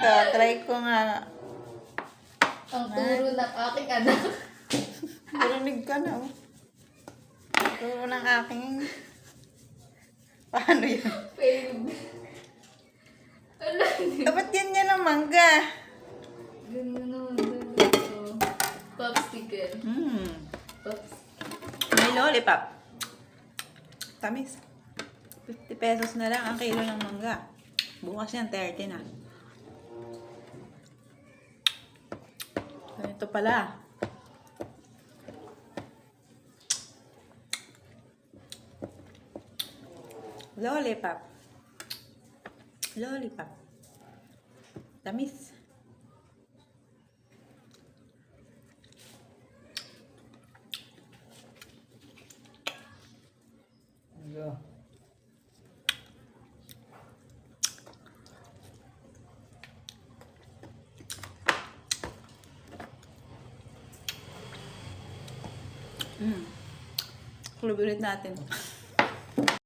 Ito, try ko nga. Ang turo ng aking anak. Narinig ka na, oh. Turo ng aking... Paano yun? Hindi. Dapat yan yan ang mangga. Ganun naman. ganun. Popsicle. Hmm. Pops. May lollipop. Tamis. 50 pesos na lang ang kilo ng mangga. Bukas yan, 30 na. Ganito pala. Lollipop. Lollipop. Tamis. Mm. Club ulit natin.